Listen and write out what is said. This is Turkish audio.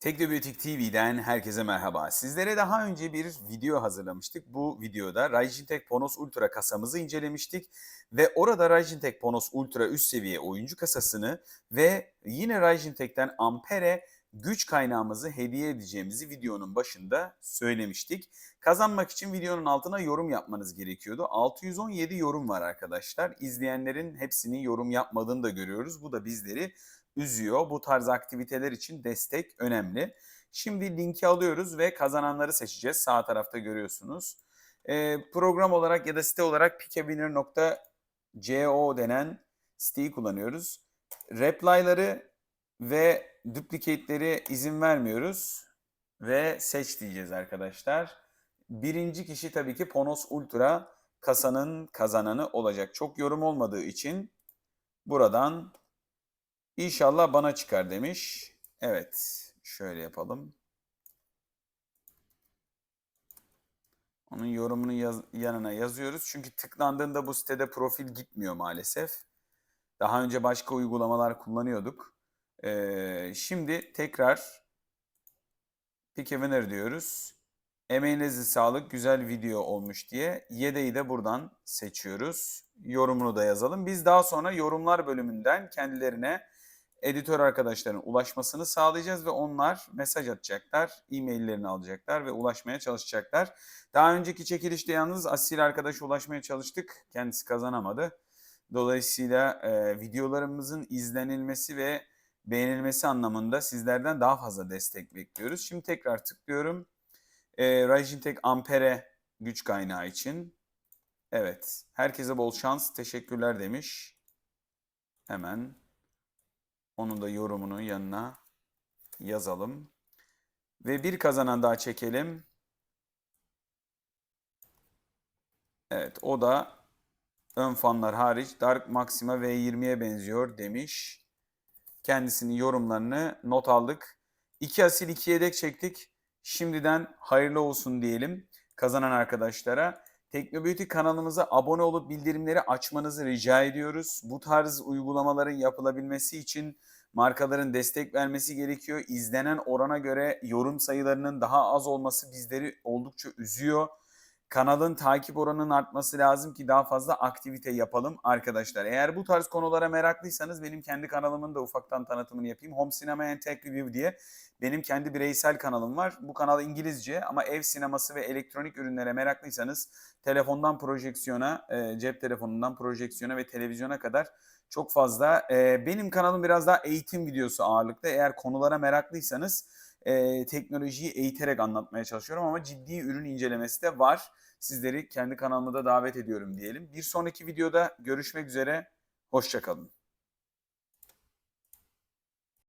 Teknobiyotik TV'den herkese merhaba. Sizlere daha önce bir video hazırlamıştık. Bu videoda Ryzen Ponos Ultra kasamızı incelemiştik ve orada Ryzen Ponos Ultra üst seviye oyuncu kasasını ve yine Ryzen Ampere güç kaynağımızı hediye edeceğimizi videonun başında söylemiştik. Kazanmak için videonun altına yorum yapmanız gerekiyordu. 617 yorum var arkadaşlar. İzleyenlerin hepsini yorum yapmadığını da görüyoruz. Bu da bizleri üzüyor. Bu tarz aktiviteler için destek önemli. Şimdi linki alıyoruz ve kazananları seçeceğiz. Sağ tarafta görüyorsunuz. Ee, program olarak ya da site olarak pikewinner.co denen siteyi kullanıyoruz. Reply'ları ve duplicate'leri izin vermiyoruz. Ve seç diyeceğiz arkadaşlar. Birinci kişi tabii ki Ponos Ultra kasanın kazananı olacak. Çok yorum olmadığı için buradan İnşallah bana çıkar demiş. Evet. Şöyle yapalım. Onun yorumunu yaz- yanına yazıyoruz. Çünkü tıklandığında bu sitede profil gitmiyor maalesef. Daha önce başka uygulamalar kullanıyorduk. Ee, şimdi tekrar Pick Winner diyoruz. Emeğinize sağlık, güzel video olmuş diye. Yedeği de buradan seçiyoruz. Yorumunu da yazalım. Biz daha sonra yorumlar bölümünden kendilerine editör arkadaşların ulaşmasını sağlayacağız ve onlar mesaj atacaklar, e-maillerini alacaklar ve ulaşmaya çalışacaklar. Daha önceki çekilişte yalnız Asil arkadaşa ulaşmaya çalıştık. Kendisi kazanamadı. Dolayısıyla e, videolarımızın izlenilmesi ve beğenilmesi anlamında sizlerden daha fazla destek bekliyoruz. Şimdi tekrar tıklıyorum. E, Ryzen Ampere güç kaynağı için. Evet. Herkese bol şans. Teşekkürler demiş. Hemen onun da yorumunu yanına yazalım. Ve bir kazanan daha çekelim. Evet o da ön fanlar hariç Dark Maxima V20'ye benziyor demiş. Kendisinin yorumlarını not aldık. İki asil iki yedek çektik. Şimdiden hayırlı olsun diyelim kazanan arkadaşlara. Teknobiyotik kanalımıza abone olup bildirimleri açmanızı rica ediyoruz. Bu tarz uygulamaların yapılabilmesi için markaların destek vermesi gerekiyor. İzlenen orana göre yorum sayılarının daha az olması bizleri oldukça üzüyor. Kanalın takip oranının artması lazım ki daha fazla aktivite yapalım arkadaşlar. Eğer bu tarz konulara meraklıysanız benim kendi kanalımın da ufaktan tanıtımını yapayım. Home Cinema and Tech Review diye benim kendi bireysel kanalım var. Bu kanal İngilizce ama ev sineması ve elektronik ürünlere meraklıysanız telefondan projeksiyona, e, cep telefonundan projeksiyona ve televizyona kadar çok fazla. E, benim kanalım biraz daha eğitim videosu ağırlıklı. Eğer konulara meraklıysanız e, teknolojiyi eğiterek anlatmaya çalışıyorum ama ciddi ürün incelemesi de var. Sizleri kendi kanalıma da davet ediyorum diyelim. Bir sonraki videoda görüşmek üzere. Hoşçakalın.